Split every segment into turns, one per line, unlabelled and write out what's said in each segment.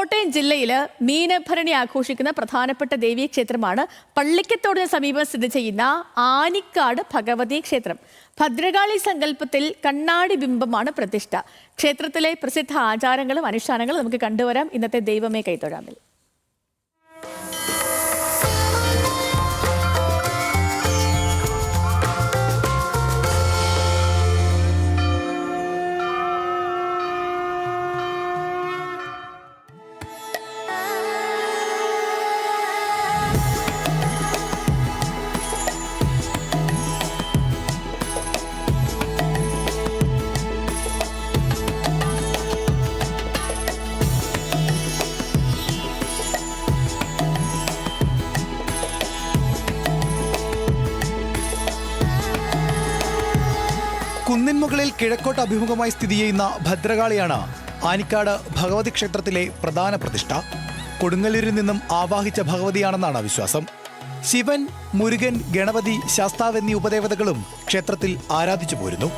കോട്ടയം ജില്ലയിൽ മീനഭരണി ആഘോഷിക്കുന്ന പ്രധാനപ്പെട്ട ദേവീ ക്ഷേത്രമാണ് പള്ളിക്കത്തോടിന് സമീപം സ്ഥിതി ചെയ്യുന്ന ആനിക്കാട് ഭഗവതി ക്ഷേത്രം. ഭദ്രകാളി സങ്കല്പത്തിൽ കണ്ണാടി ബിംബമാണ് പ്രതിഷ്ഠ. ക്ഷേത്രത്തിലെ പ്രസിദ്ധ ആചാരങ്ങളും അനുഷ്ഠാനങ്ങളും നമുക്ക് കണ്ടുവരാം. ഇന്നത്തെ ദൈവമേ കൈത്തൊഴാമിൽ
കുന്നിൻ മുകളിൽ കിഴക്കോട്ട് അഭിമുഖമായി സ്ഥിതി ചെയ്യുന്ന ഭദ്രകാളിയാണ് ആനിക്കാട് ഭഗവതി ക്ഷേത്രത്തിലെ പ്രധാന പ്രതിഷ്ഠ. കൊടുങ്ങല്ലൂരിൽ നിന്നും ആവാഹിച്ച ഭഗവതിയാണെന്നാണ് വിശ്വാസം. ശിവൻ മുരുകൻ ഗണപതി ശാസ്താവ് എന്നീ ഉപദേവതകളും ക്ഷേത്രത്തിൽ ആരാധിച്ചു പോരുന്നു.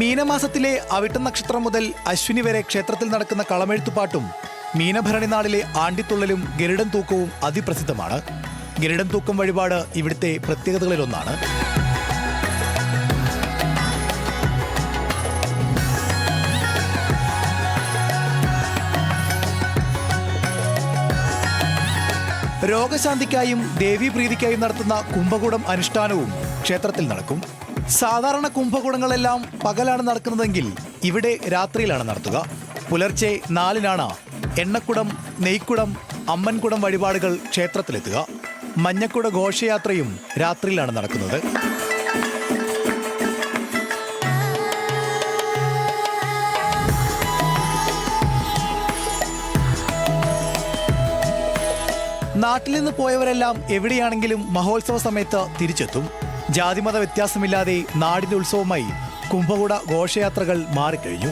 മീനമാസത്തിലെ അവിട്ട നക്ഷത്രം മുതൽ അശ്വിനി വരെ ക്ഷേത്രത്തിൽ നടക്കുന്ന കളമെഴുത്തുപാട്ടും മീനഭരണി നാളിലെ ആണ്ടിത്തുള്ളലും ഗരുഡൻ തൂക്കവും അതിപ്രസിദ്ധമാണ്. ഗരുഡൻ തൂക്കം വഴിപാട് ഇവിടുത്തെ പ്രത്യേകതകളിലൊന്നാണ്. രോഗശാന്തിക്കായും ദേവീപ്രീതിക്കായും നടത്തുന്ന കുംഭകൂടം അനുഷ്ഠാനവും ക്ഷേത്രത്തിൽ നടക്കും. സാധാരണ കുംഭകൂടങ്ങളെല്ലാം പകലാണ് നടക്കുന്നതെങ്കിൽ ഇവിടെ രാത്രിയിലാണ് നടത്തുക. പുലർച്ചെ നാലിനാണ് എണ്ണക്കുടം നെയ്ക്കുടം അമ്മൻകുടം വഴിപാടുകൾ ക്ഷേത്രത്തിലെത്തുക. മഞ്ഞക്കുട ഘോഷയാത്രയും രാത്രിയിലാണ് നടക്കുന്നത്. നാട്ടിൽ നിന്ന് പോയവരെല്ലാം എവിടെയാണെങ്കിലും മഹോത്സവ സമയത്ത് തിരിച്ചെത്തും. ജാതിമത വ്യത്യാസമില്ലാതെ നാടിന്റെ ഉത്സവമായി കുംഭകൂട ഘോഷയാത്രകൾ മാറിക്കഴിഞ്ഞു.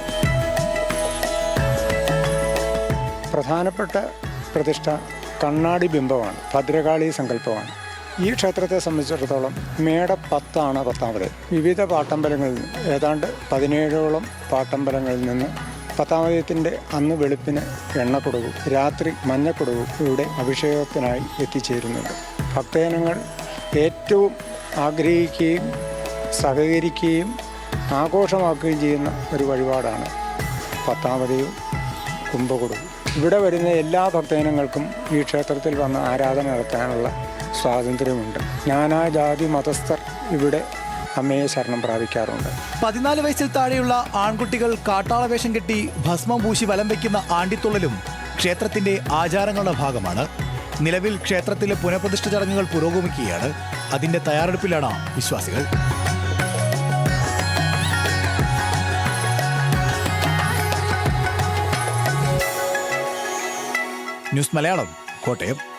പ്രധാനപ്പെട്ട പ്രതിഷ്ഠ കണ്ണാടി ബിംബമാണ് ഭദ്രകാളി സങ്കല്പമാണ്. ഈ ക്ഷേത്രത്തെ സംബന്ധിച്ചിടത്തോളം മേട പത്താണ് പത്താമത് വിവിധ പാട്ടമ്പലങ്ങളിൽ നിന്ന് ഏതാണ്ട് പതിനേഴോളം പാട്ടമ്പലങ്ങളിൽ നിന്ന് പത്താമതയത്തിന്റെ അന്ന് വെളുപ്പിന് എണ്ണക്കുടവും രാത്രി മഞ്ഞക്കുടവും ഇവിടെ അഭിഷേകത്തിനായി എത്തിച്ചേരുന്നുണ്ട്. ഭക്തജനങ്ങൾ ഏറ്റവും ആഗ്രഹിക്കുകയും സഹകരിക്കുകയും ആഘോഷമാക്കുകയും ചെയ്യുന്ന ഒരു വഴിപാടാണ് പത്താമതയും കുംഭകുടവും ഇവിടെ വരുന്ന എല്ലാ ഭക്തജനങ്ങൾക്കും ഈ ക്ഷേത്രത്തിൽ വന്ന് ആരാധന നടത്താനുള്ള സ്വാതന്ത്ര്യമുണ്ട്. നാനാജാതി മതസ്ഥർ ഇവിടെ അമ്മയെ ശരണം പ്രാപിക്കാറുണ്ട്.
പതിനാല് വയസ്സിൽ താഴെയുള്ള ആൺകുട്ടികൾ കാട്ടാളവേഷം കെട്ടി ഭസ്മം പൂശി വലം വയ്ക്കുന്ന ആണ്ടിത്തുള്ളലും ക്ഷേത്രത്തിന്റെ ആചാരങ്ങളുടെ ഭാഗമാണ്. നിലവിൽ ക്ഷേത്രത്തിലെ പുനഃപ്രതിഷ്ഠ ചടങ്ങുകൾ പുരോഗമിക്കുകയാണ്. അതിന്റെ തയ്യാറെടുപ്പിലാണ് വിശ്വാസികൾ. ന്യൂസ് മലയാളം കോട്ടയം.